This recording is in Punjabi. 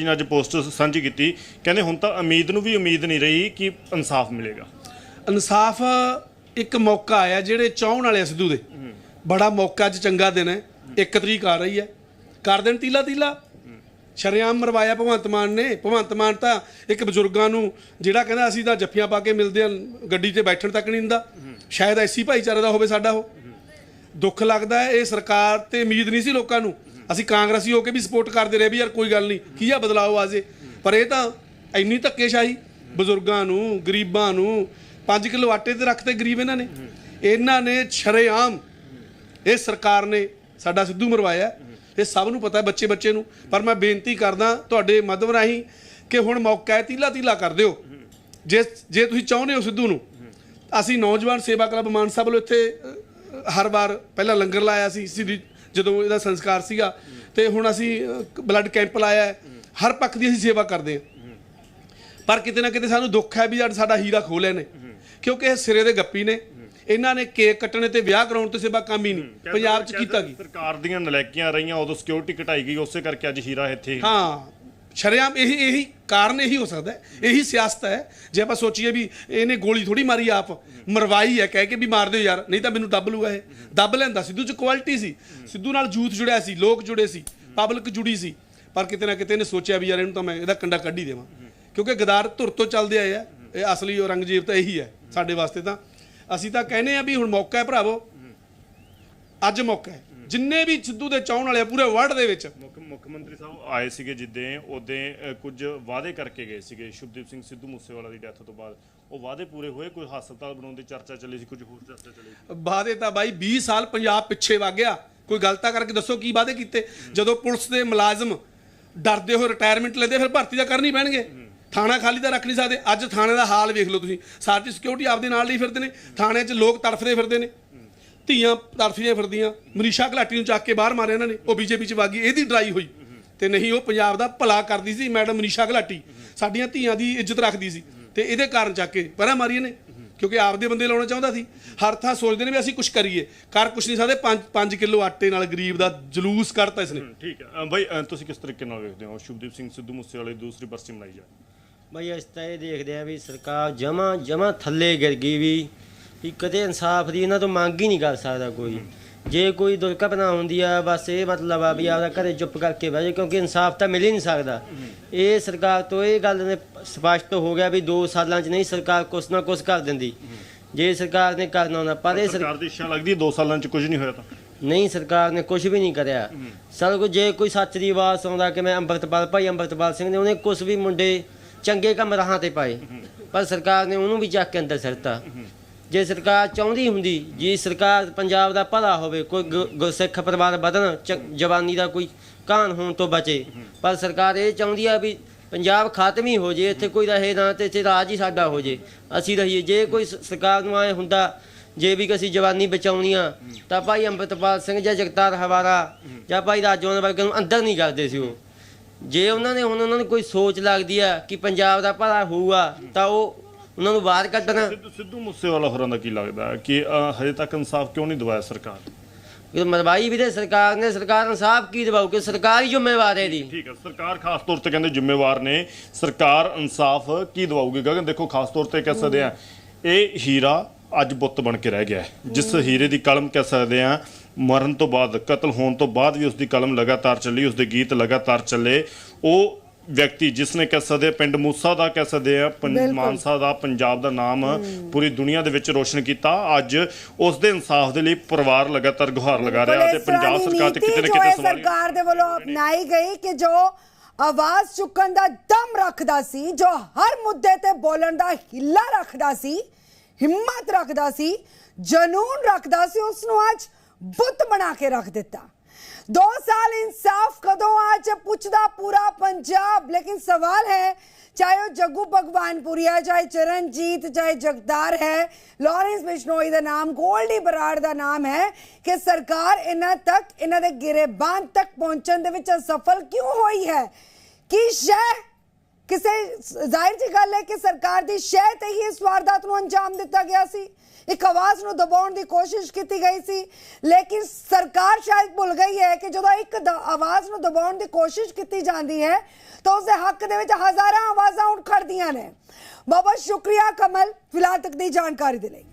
ਜੀ ਨੇ ਅੱਜ ਪੋਸਟ ਸਾਂਝੀ ਕੀਤੀ। ਕਹਿੰਦੇ ਹੁਣ ਤਾਂ ਉਮੀਦ ਨੂੰ ਵੀ ਉਮੀਦ ਨਹੀਂ ਰਹੀ ਕਿ ਇਨਸਾਫ ਮਿਲੇਗਾ। ਇਨਸਾਫ ਇੱਕ ਮੌਕਾ ਆਇਆ ਜਿਹੜੇ ਚਾਹਣ ਵਾਲੇ ਆ ਸਿੱਧੂ ਦੇ। ਬੜਾ ਮੌਕਾ ਅੱਜ ਚੰਗਾ ਦਿਨ ਹੈ। ਇੱਕ ਤਰੀਕ ਆ ਰਹੀ ਹੈ। ਕਰ ਦੇਣ ਤੀਲਾ ਤੀਲਾ। ਸ਼ਰੇਆਮ ਮਰਵਾਇਆ ਭਗਵੰਤ ਮਾਨ ਨੇ। ਭਗਵੰਤ ਮਾਨ ਤਾਂ ਇੱਕ ਬਜ਼ੁਰਗਾਂ ਨੂੰ ਜਿਹੜਾ ਕਹਿੰਦਾ ਅਸੀਂ ਤਾਂ ਜੱਫੀਆਂ ਪਾ ਕੇ ਮਿਲਦੇ ਆ ਗੱਡੀ 'ਤੇ ਬੈਠਣ ਤੱਕ ਨਹੀਂ ਦਿੰਦਾ। ਸ਼ਾਇਦ ਐਸੀ ਭਾਈਚਾਰੇ ਦਾ ਹੋਵੇ ਸਾਡਾ ਉਹ। ਦੁੱਖ ਲੱਗਦਾ ਹੈ। ਇਹ ਸਰਕਾਰ ਤੇ ਉਮੀਦ ਨਹੀਂ ਸੀ ਲੋਕਾਂ ਨੂੰ। ਅਸੀਂ ਕਾਂਗਰਸੀ ਹੋ ਕੇ ਵੀ ਸਪੋਰਟ ਕਰਦੇ ਰਹੇ ਵੀ ਯਾਰ ਕੋਈ ਗੱਲ ਨਹੀਂ, ਕੀ ਆ ਬਦਲਾਓ ਆਜੇ ਪਰ ਇਹ ਤਾਂ ਇੰਨੀ ਧੱਕੇਸ਼ਾਹੀ ਬਜ਼ੁਰਗਾਂ ਨੂੰ, ਗਰੀਬਾਂ ਨੂੰ 5 ਕਿਲੋ ਆਟੇ ਤੇ ਰੱਖਤੇ ਗਰੀਬ ਇਹਨਾਂ ਨੇ। ਇਹਨਾਂ ਨੇ ਸ਼ਰੇਆਮ ਇਹ ਸਰਕਾਰ ਨੇ ਸਾਡਾ ਸਿੱਧੂ ਮਰਵਾਇਆ। ਇਹ ਸਭ ਨੂੰ ਪਤਾ ਹੈ ਬੱਚੇ ਬੱਚੇ ਨੂੰ। ਪਰ ਮੈਂ ਬੇਨਤੀ ਕਰਦਾ ਤੁਹਾਡੇ ਮਾਧਵ ਰਾਹੀਂ ਕਿ ਹੁਣ ਮੌਕਾ ਹੈ ਤੀਲਾ ਤੀਲਾ ਕਰ ਦਿਓ। ਜੇ ਜੇ ਤੁਸੀਂ ਚਾਹੁੰਦੇ ਹੋ ਸਿੱਧੂ ਨੂੰ। ਅਸੀਂ ਨੌਜਵਾਨ ਸੇਵਾ ਕਲੱਬ ਮਾਨਸਾ ਵੱਲੋਂ ਇੱਥੇ ਹਰ ਵਾਰ ਪਹਿਲਾਂ ਲੰਗਰ ਲਾਇਆ ਸੀ ਜਦੋਂ ਇਹਦਾ ਸੰਸਕਾਰ ਸੀਗਾ ਤੇ ਹੁਣ ਅਸੀਂ ਬਲੱਡ ਕੈਂਪ ਲਾਇਆ ਹਰ ਪੱਖ ਦੀ ਅਸੀਂ ਸੇਵਾ ਕਰਦੇ ਹਾਂ। ਪਰ ਕਿਤੇ ਨਾ ਕਿਤੇ ਸਾਨੂੰ ਦੁੱਖ ਹੈ ਵੀ ਸਾਡਾ ਹੀਰਾ ਲਏ ਨੇ ਕਿਉਂਕਿ ਇਹ ਸਿਰੇ ਦੇ ਗੱਪੀ ਨੇ। ਇਹਨਾਂ ਨੇ ਕੇਕ ਕੱਟਣੇ ਤੇ ਵਿਆਹ ਕਰਾਉਣ ਤੇ ਸੇਵਾ ਕੰਮ ਹੀ ਨਹੀਂ। ਪੰਜਾਬ 'ਚ ਕੀਤਾ ਕੀ? ਸਰਕਾਰ ਦੀਆਂ ਨਲਾਇਕੀਆਂ ਰਹੀਆਂ ਉਦੋਂ ਸਿਕਿਉਰਿਟੀ ਘਟਾਈ ਗਈ ਉਸੇ ਕਰਕੇ ਅੱਜ ਹੀਰਾ ਇੱਥੇ ਹਾਂ। ਸ਼ਰਿਆਮ ਇਹੀ ਇਹੀ ਕਾਰਨ ਇਹੀ ਹੋ ਸਕਦਾ ਹੈ। ਇਹੀ ਸਿਆਸਤ ਹੈ। ਜੇ ਆਪਾਂ ਸੋਚੀਏ ਵੀ ਇਹਨੇ ਗੋਲੀ ਥੋੜੀ ਮਾਰੀ ਆਪ, ਮਰਵਾਈ ਹੈ, ਕਹਿ ਕੇ ਵੀ ਮਾਰ ਦਿਓ ਯਾਰ, ਨਹੀਂ ਤਾਂ ਮੈਨੂੰ ਦੱਬ ਲੂਗਾ ਇਹ। ਦੱਬ ਲੈਂਦਾ, ਸਿੱਧੂ ਚ ਕੁਆਲਿਟੀ ਸੀ। ਸਿੱਧੂ ਨਾਲ ਜੂਥ ਜੁੜਿਆ ਸੀ, ਲੋਕ ਜੁੜੇ ਸੀ, ਪਬਲਿਕ ਜੁੜੀ ਸੀ। ਪਰ ਕਿਤੇ ਨਾ ਕਿਤੇ ਇਹਨੇ ਸੋਚਿਆ ਵੀ ਯਾਰ ਇਹਨੂੰ ਤਾਂ ਮੈਂ ਇਹਦਾ ਕੰਡਾ ਕੱਢ ਹੀ ਦੇਵਾਂ। ਕਿਉਂਕਿ ਗਦਾਰ ਧੁਰ ਤੋਂ ਚੱਲਦੇ ਆਏ ਆ। ਇਹ ਅਸਲੀ ਔਰੰਗਜ਼ੇਬ ਤਾਂ ਇਹੀ ਹੈ, ਸਾਡੇ ਵਾਸਤੇ ਤਾਂ। ਅਸੀਂ ਤਾਂ ਕਹਿੰਦੇ ਆ ਵੀ ਹੁਣ ਮੌਕਾ ਹੈ ਭਰਾਵੋ। ਅੱਜ ਮੌਕਾ ਹੈ। ਜਿੰਨੇ ਵੀ ਸਿੱਧੂ ਦੇ ਚਾਹਣ ਵਾਲੇ ਆ ਪੂਰੇ ਵਰਲਡ ਦੇ ਵਿੱਚ। ਮੁੱਖ ਮੁੱਖ ਮੰਤਰੀ ਸਾਹਿਬ ਆਏ ਸੀਗੇ ਜਿੱਦੇ ਉਹਦੇ ਕੁਝ ਵਾਅਦੇ ਕਰਕੇ ਗਏ ਸੀਗੇ। ਸ਼ੁਭਦੀਪ ਸਿੰਘ ਸਿੱਧੂ ਮੂਸੇਵਾਲਾ ਦੀ ਡੈਥ ਤੋਂ ਬਾਅਦ। ਉਹ ਵਾਅਦੇ ਪੂਰੇ ਹੋਏ ਕੋਈ ਹਸਪਤਾਲ ਬਣਾਉਣ ਦੀ ਚਰਚਾ ਚੱਲੀ ਸੀ ਕੁਝ ਹੋਰ ਚਰਚਾ ਚੱਲੀ ਵਾਅਦੇ ਤਾਂ ਬਾਈ 20 ਸਾਲ ਪੰਜਾਬ ਪਿੱਛੇ ਵਗ ਗਿਆ। ਕੋਈ ਗਲਤਾ ਕਰਕੇ ਦੱਸੋ ਕੀ ਵਾਅਦੇ ਕੀਤੇ? ਜਦੋਂ ਪੁਲਿਸ ਦੇ ਮੁਲਾਜ਼ਮ ਡਰਦੇ ਹੋ ਰਿਟਾਇਰਮੈਂਟ ਲੈਂਦੇ ਫਿਰ ਭਰਤੀ ਤਾਂ ਕਰਨੀ ਪੈਣਗੇ। ਥਾਣਾ ਖਾਲੀ ਤਾਂ ਰੱਖ ਨਹੀਂ ਸਕਦੇ। ਅੱਜ ਥਾਣੇ ਦਾ ਹਾਲ ਵੇਖ ਲਓ ਤੁਸੀਂ। ਸਾਰੀ ਸਿਕਿਉਰਿਟੀ ਆਪਦੇ ਨਾਲ ਲਈ ਫਿਰਦੇ ਨੇ। ਥਾਣੇ 'ਚ ਲੋਕ ਤੜਫਦੇ ਫਿਰਦੇ ਨੇ। ਧੀਆਂ ਤੜਫਦੀਆਂ ਫਿਰਦੀਆਂ। ਮਨੀਸ਼ਾ ਘਲਾਟੀ ਨੂੰ ਚੱਕ ਕੇ ਬਾਹਰ ਮਾਰਿਆ ਇਹਨਾਂ ਨੇ। ਉਹ ਬੀਜੇਪੀ 'ਚ ਵਾਗੀ ਇਹਦੀ ਡਰਾਈ ਹੋਈ। ਤੇ ਨਹੀਂ ਉਹ ਪੰਜਾਬ ਦਾ ਭਲਾ ਕਰਦੀ ਸੀ ਮੈਡਮ ਮਨੀਸ਼ਾ ਘਲਾਟੀ। ਸਾਡੀਆਂ ਧੀਆਂ ਦੀ ਇੱਜ਼ਤ ਰੱਖਦੀ ਸੀ। ਤੇ ਇਹਦੇ ਕਾਰਨ ਚੱਕ ਕੇ ਪਰਾਂ ਮਾਰੀਏ ਨੇ ਕਿਉਂਕਿ ਆਪਦੇ ਬੰਦੇ ਲਾਉਣਾ ਚਾਹੁੰਦਾ ਸੀ। ਹਰ ਥਾਂ ਸੋਚਦੇ ਨੇ ਵੀ ਅਸੀਂ ਕੁਝ ਕਰੀਏ। ਕਰ ਕੁਝ ਨਹੀਂ ਸਕਦੇ 5 5 ਕਿਲੋ ਆਟੇ ਨਾਲ ਗਰੀਬ ਦਾ ਜਲੂਸ ਕੱਢਤਾ ਇਸਨੇ। ਠੀਕ ਹੈ। ਬਾਈ ਤੁਸੀਂ ਕਿਸ ਤਰੀਕੇ ਨਾਲ ਵੇਖਦੇ ਹੋ? ਸ਼ੁਭਦੀਪ ਸਿੰਘ ਸਿੱਧੂ ਮੂਸੇਵਾਲੇ ਦੀ ਦੂਸਰੀ ਬਰਸੀ ਮਨਾਈ ਜਾ ਬਈ ਅਸੀਂ ਤਾਂ ਇਹ ਦੇਖਦੇ ਆ ਵੀ ਸਰਕਾਰ ਜਮਾ ਜਮਾ ਥੱਲੇ ਗਿਰ ਗਈ ਵੀ ਵੀ ਕਦੇ ਇਨਸਾਫ ਦੀ ਇਹਨਾਂ ਤੋਂ ਮੰਗ ਹੀ ਨਹੀਂ ਕਰ ਸਕਦਾ ਕੋਈ। ਜੇ ਕੋਈ ਦੁਰਘਟਨਾ ਹੁੰਦੀ ਆ ਬਸ ਇਹ ਮਤਲਬ ਆ ਵੀ ਆਪਦਾ ਘਰੇ ਚੁੱਪ ਕਰਕੇ ਬਹਿ ਜਾ ਕਿਉਂਕਿ ਇਨਸਾਫ ਤਾਂ ਮਿਲ ਹੀ ਨਹੀਂ ਸਕਦਾ। ਇਹ ਸਰਕਾਰ ਤੋਂ ਇਹ ਗੱਲ ਨੇ ਸਪਸ਼ਟ ਹੋ ਗਿਆ ਵੀ 2 ਸਾਲਾਂ 'ਚ ਨਹੀਂ ਸਰਕਾਰ ਕੁਛ ਨਾ ਕੁਛ ਕਰ ਦਿੰਦੀ। ਜੇ ਸਰਕਾਰ ਨੇ ਕਰਨਾ ਹੁੰਦਾ ਪਰ ਇਹ ਸਰ- ਸਰਕਾਰ ਦੀ ਇੱਛਾ ਲੱਗਦੀ ਹੈ 2 ਸਾਲਾਂ 'ਚ ਕੁਝ ਨਹੀਂ ਹੋਇਆ ਤਾਂ? ਨਹੀਂ ਸਰਕਾਰ ਨੇ ਕੁਝ ਵੀ ਨਹੀਂ ਕਰਿਆ। ਸਰ ਕੋ ਜੇ ਕੋਈ ਸੱਚ ਦੀ ਆਵਾਜ਼ ਸੁਣਦਾ ਕਿ ਮੈਂ ਅੰਮ੍ਰਿਤਪਾਲ ਭਾਈ ਅੰਮ੍ਰਿਤਪਾਲ ਸਿੰਘ ਨੇ ਉਹਨੇ ਕੁਝ ਵੀ ਮੁੰਡੇ ਚੰਗੇ ਕੰਮ ਰਾਹਾਂ ਤੇ ਪਾਏ ਪਰ ਸਰਕਾਰ ਨੇ ਉਹਨੂੰ ਵੀ ਚੱਕ ਕੇ ਅੰਦਰ ਸਿਰਤਾ ਜੇ ਸਰਕਾਰ ਚਾਹੁੰਦੀ ਹੁੰਦੀ, ਜੀ ਸਰਕਾਰ ਪੰਜਾਬ ਦਾ ਭਲਾ ਹੋਵੇ, ਕੋਈ ਗੁ- ਗੁਰਸਿੱਖ ਪਰਿਵਾਰ ਵਧਣ, ਚ- ਜਵਾਨੀ ਦਾ ਕੋਈ ਕਾਨ ਹੋਣ ਤੋਂ ਬਚੇ। ਪਰ ਸਰਕਾਰ ਇਹ ਚਾਹੁੰਦੀ ਆ ਵੀ ਪੰਜਾਬ ਖਾਤਮ ਹੀ ਹੋ ਜੇ, ਇੱਥੇ ਕੋਈ ਰਹੇ ਨਾ ਤੇ ਇੱਥੇ ਰਾਜ ਹੀ ਸਾਡਾ ਹੋ ਜੇ। ਅਸੀਂ ਰਹੀਏ, ਜੇ ਕੋਈ ਸਰਕਾਰ ਨੂੰ ਆਏ ਹੁੰਦਾ, ਜੇ ਵੀ ਅਸੀਂ ਜਵਾਨੀ ਬਚਾਉਣੀ ਆ ਤਾਂ ਭਾਈ ਅੰਮ੍ਰਿਤਪਾਲ ਸਿੰਘ ਜਾਂ ਜਗਤਾਰ ਹਵਾਰਾ ਜਾਂ ਭਾਈ ਰਾਜੋਂ ਵਰਗੇ ਨੂੰ ਅੰਦਰ ਨਹੀਂ ਕਰਦੇ ਸੀ ਉਹ। ਜੇ ਉਹਨਾਂ ਨੇ, ਹੁਣ ਉਹਨਾਂ ਨੂੰ ਕੋਈ ਸੋਚ ਲੱਗਦੀ ਆ ਕਿ ਪੰਜਾਬ ਦਾ ਭਲਾ ਹੋਊਗਾ, ਤਾਂ ਉਹ ਉਹਨਾਂ ਨੂੰ ਬਾਹਰ ਕੱਢਣਾ। ਸਿੱਧੂ ਸਿੱਧੂ ਮੂਸੇਵਾਲਾ ਹੋਰਾਂ ਦਾ ਕੀ ਲੱਗਦਾ ਕਿ ਹਜੇ ਤੱਕ ਇਨਸਾਫ ਕਿਉਂ ਨਹੀਂ ਦਿਵਾਇਆ ਸਰਕਾਰ? ਇਹ ਮਰਵਾਈ ਵੀ ਤੇ ਸਰਕਾਰ ਨੇ ਸਰਕਾਰ ਇਨਸਾਫ ਕੀ ਦਿਵਾਉ ਕਿ ਸਰਕਾਰ ਹੀ ਜ਼ਿੰਮੇਵਾਰ ਹੈ ਦੀ ਠੀਕ ਹੈ ਸਰਕਾਰ ਖਾਸ ਤੌਰ ਤੇ ਕਹਿੰਦੇ ਜ਼ਿੰਮੇਵਾਰ ਨੇ। ਸਰਕਾਰ ਇਨਸਾਫ ਕੀ ਦਵਾਊਗੀ? ਗਗਨ ਦੇਖੋ ਖਾਸ ਤੌਰ ਤੇ ਕਹਿ ਸਕਦੇ ਆ ਇਹ ਹੀਰਾ ਅੱਜ ਬੁੱਤ ਬਣ ਕੇ ਰਹਿ ਗਿਆ। ਜਿਸ ਹੀਰੇ ਦੀ ਕਲਮ ਕਹਿ ਸਕਦੇ ਆ ਮਰਨ ਤੋਂ ਬਾਅਦ ਕਤਲ ਹੋਣ ਤੋਂ ਬਾਅਦ ਵੀ ਉਸ ਦੀ ਕਲਮ ਲਗਾਤਾਰ ਚੱਲੀ ਉਸ ਦੇ ਗੀਤ ਲਗਾਤਾਰ ਚੱਲੇ ਉਹ ਵਿਅਕਤੀ ਜਿਸ ਨੇ ਕਹਿ ਸਕਦੇ ਪਿੰਡ ਮੂਸਾ ਦਾ ਕਹਿ ਸਕਦੇ ਆ ਮਾਨਸਾ ਦਾ ਪੰਜਾਬ ਦਾ ਨਾਮ ਪੂਰੀ ਦੁਨੀਆ ਦੇ ਵਿੱਚ ਰੋਸ਼ਨ ਕੀਤਾ। ਅੱਜ ਉਸ ਦੇ ਇਨਸਾਫ ਦੇ ਲਈ ਪਰਿਵਾਰ ਲਗਾਤਾਰ ਗੁਹਾਰ ਲਗਾ ਰਿਹਾ ਤੇ ਪੰਜਾਬ ਸਰਕਾਰ ਤੇ ਕਿਤੇ ਨਾ ਕਿਤੇ ਸਵਾਲ ਸਰਕਾਰ ਦੇ ਵੱਲੋਂ ਅਪਣਾਈ ਗਈ ਕਿ ਜੋ ਆਵਾਜ਼ ਚੁੱਕਣ ਦਾ ਦਮ ਰੱਖਦਾ ਸੀ ਜੋ ਹਰ ਮੁੱਦੇ ਤੇ ਬੋਲਣ ਦਾ ਹਿੱਲਾ ਰੱਖਦਾ ਸੀ ਹਿੰਮਤ ਰੱਖਦਾ ਸੀ ਜਨੂਨ ਰੱਖਦਾ ਸੀ ਉਸ ਨੂੰ ਅੱਜ ਬੁੱਤ ਬਣਾ ਕੇ ਰੱਖ ਦਿੱਤਾ। ਦੋ ਸਾਲ ਇਨਸਾਫ ਕਦੋਂ ਚ ਪੁੱਛਦਾ ਪੂਰਾ ਪੰਜਾਬ, ਲੇਕਿਨ ਸਵਾਲ ਹੈ, ਚਾਹੇ ਉਹ ਜੱਗੂ ਭਗਵਾਨਪੁਰੀਆ ਚਾਹੇ ਚਰਨਜੀਤ, ਚਾਹੇ ਜਗਦਾਰ ਹੈ, ਲਾਰੈਂਸ ਬਿਸ਼ਨੋਈ ਦਾ ਨਾਮ, ਗੋਲਡੀ ਬਰਾੜ ਦਾ ਨਾਮ ਹੈ ਕਿ ਸਰਕਾਰ ਇਹਨਾਂ ਤੱਕ, ਇਹਨਾਂ ਦੇ ਗਿਰੇਬਾਨ ਤੱਕ ਪਹੁੰਚਣ ਦੇ ਵਿੱਚ ਅਸਫਲ ਕਿਉਂ ਹੋਈ ਹੈ? ਕੀ ਸ਼ੈ ਕਿਸੇ ਜ਼ਾਹਿਰ ਜੀ ਗੱਲ ਹੈ ਕਿ ਸਰਕਾਰ ਦੀ ਸ਼ਹਿ ਤੇ ਹੀ ਇਸ ਵਾਰਦਾਤ ਨੂੰ ਅੰਜਾਮ ਦਿੱਤਾ ਗਿਆ ਸੀ। ਇੱਕ ਆਵਾਜ਼ ਨੂੰ ਦਬਾਉਣ ਦੀ ਕੋਸ਼ਿਸ਼ ਕੀਤੀ ਗਈ ਸੀ। ਲੇਕਿਨ ਸਰਕਾਰ ਸ਼ਾਇਦ ਭੁੱਲ ਗਈ ਹੈ ਕਿ ਜਦੋਂ ਇੱਕ ਦ- ਆਵਾਜ਼ ਨੂੰ ਦਬਾਉਣ ਦੀ ਕੋਸ਼ਿਸ਼ ਕੀਤੀ ਜਾਂਦੀ ਹੈ, ਤਾਂ ਉਸ ਦੇ ਹੱਕ ਦੇ ਵਿੱਚ ਹਜ਼ਾਰਾਂ ਆਵਾਜ਼ਾਂ ਉੱਠ ਖੜਦੀਆਂ ਨੇ। ਬਹੁਤ ਬਹੁਤ ਸ਼ੁਕਰੀਆ ਕਮਲ ਫਿਲਹਾਲ ਤੱਕ ਦੀ ਜਾਣਕਾਰੀ ਦੇ ਲਈ।